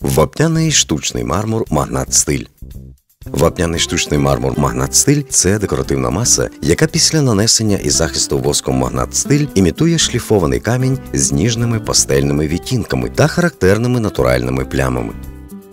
Вапняний штучний мармур магнат стиль. Вапняний штучний мармур магнат стиль це декоративна маса, яка після нанесення і захисту воском магнат стиль імітує шліфований камінь з ніжними пастельними відтінками та характерними натуральними плямами.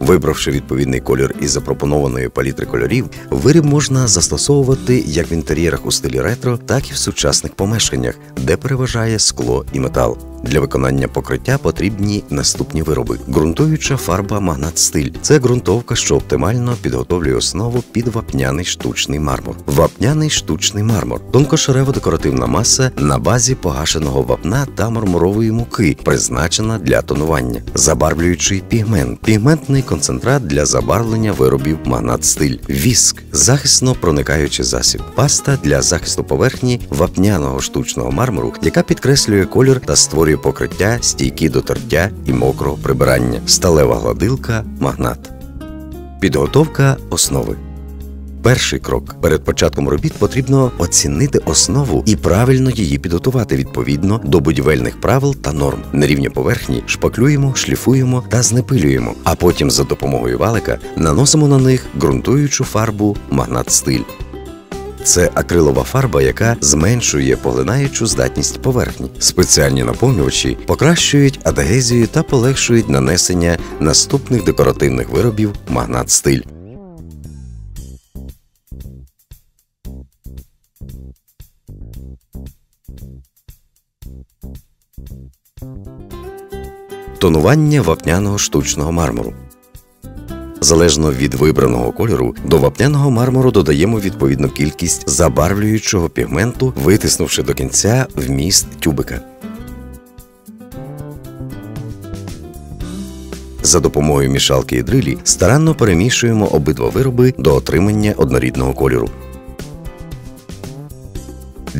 Вибравши відповідний колір із запропонованої палітри кольорів, виріб можна застосовувати як в інтер'єрах у стилі ретро, так і в сучасних помешканнях, де переважає скло і метал. Для виконання покриття потрібні наступні вироби: ґрунтуюча фарба магнат стиль це ґрунтовка, що оптимально підготовлює основу під вапняний штучний мармур. Вапняний штучний мармур. Тонкошерево декоративна маса на базі погашеного вапна та мармурової муки, призначена для тонування, забарвлюючий пігмент, пігментний концентрат для забарвлення виробів магнат стиль, віск, захисно проникаючий засіб, паста для захисту поверхні вапняного штучного мармуру, яка підкреслює колір та створює покриття, стійкі до тертя і мокрого прибирання, сталева гладилка, магнат. Підготовка основи. Перший крок перед початком робіт потрібно оцінити основу і правильно її підготувати відповідно до будівельних правил та норм. На рівні поверхні шпаклюємо, шліфуємо та знепилюємо, а потім за допомогою валика наносимо на них ґрунтуючу фарбу магнат стиль. Це акрилова фарба, яка зменшує поглинаючу здатність поверхні. Спеціальні наповнювачі покращують адгезію та полегшують нанесення наступних декоративних виробів магнат стиль. Тонування вапняного штучного мармуру. Залежно від вибраного кольору, до вапняного мармуру додаємо відповідну кількість забарвлюючого пігменту, витиснувши до кінця вміст тюбика. За допомогою мішалки і дрилі старанно перемішуємо обидва вироби до отримання однорідного кольору.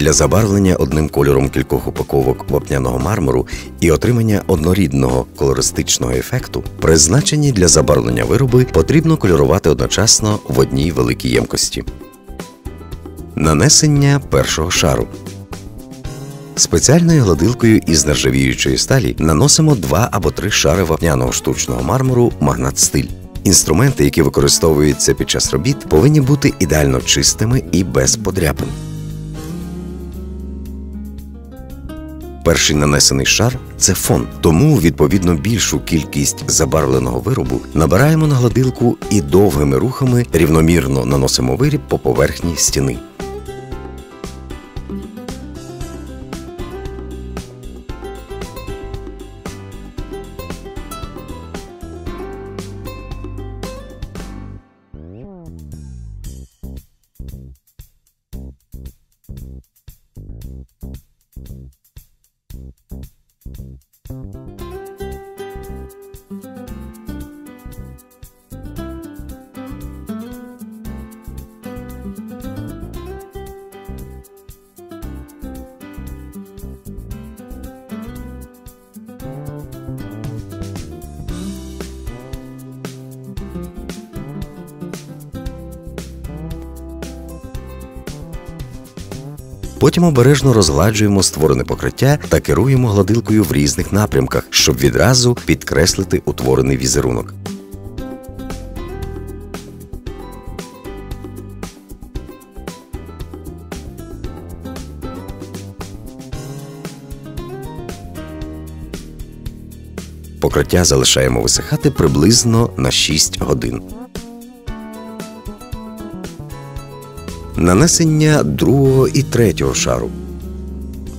Для забарвлення одним кольором кількох упаковок вапняного мармуру і отримання однорідного колористичного ефекту, призначені для забарвлення вироби, потрібно кольорувати одночасно в одній великій ємкості. Нанесення першого шару. Спеціальною гладилкою із нержавіючої сталі наносимо два або три шари вапняного штучного мармуру магнат стиль. Інструменти, які використовуються під час робіт, повинні бути ідеально чистими і без подряпин. Перший нанесений шар це фон, тому відповідно більшу кількість забарвленого виробу набираємо на гладилку і довгими рухами рівномірно наносимо виріб по поверхні стіни. Потім обережно розгладжуємо створене покриття та керуємо гладилкою в різних напрямках, щоб відразу підкреслити утворений візерунок. Покриття залишаємо висихати приблизно на 6 годин. Нанесення другого і третього шару.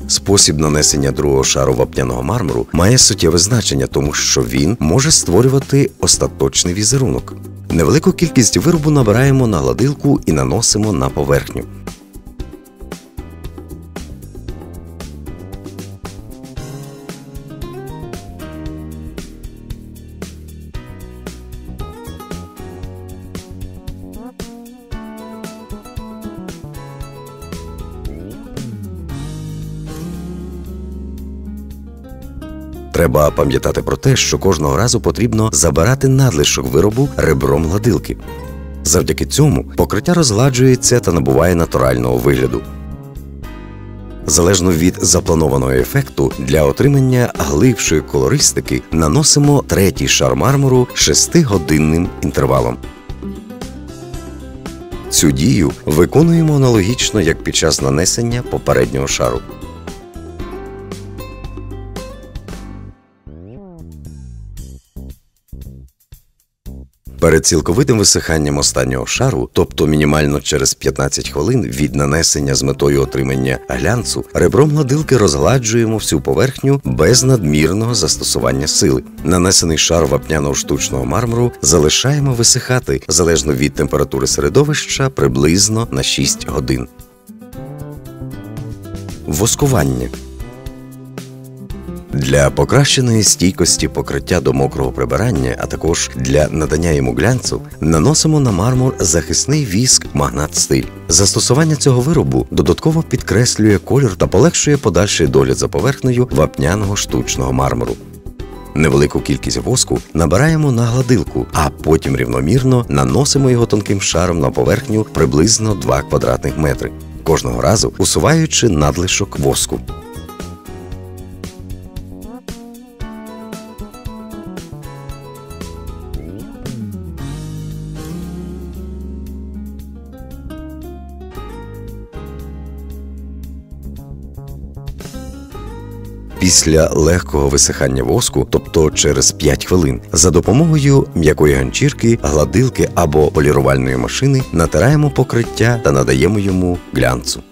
Спосіб нанесення другого шару вапняного мармуру має суттєве значення, тому що він може створювати остаточний візерунок. Невелику кількість виробу набираємо на гладилку і наносимо на поверхню. Треба пам'ятати про те, що кожного разу потрібно забирати надлишок виробу ребром гладилки. Завдяки цьому покриття розгладжується та набуває натурального вигляду. залежно від запланованого ефекту, для отримання глибшої колористики наносимо третій шар мармуру 6-годинним інтервалом. Цю дію виконуємо аналогічно як під час нанесення попереднього шару. Перед цілковитим висиханням останнього шару, тобто мінімально через 15 хвилин від нанесення з метою отримання глянцу, ребром гладилки розгладжуємо всю поверхню без надмірного застосування сили. Нанесений шар вапняного штучного мармуру залишаємо висихати залежно від температури середовища приблизно на 6 годин. Воскування для покращеної стійкості покриття до мокрого прибирання, а також для надання йому глянцу, наносимо на мармур захисний віск магнат стиль. Застосування цього виробу додатково підкреслює колір та полегшує подальший догляд за поверхнею вапняного штучного мармуру. Невелику кількість воску набираємо на гладилку, а потім рівномірно наносимо його тонким шаром на поверхню приблизно 2 квадратних метри, кожного разу усуваючи надлишок воску. Після легкого висихання воску, тобто через 5 хвилин, за допомогою м'якої ганчірки, гладилки або полірувальної машини натираємо покриття та надаємо йому глянцу.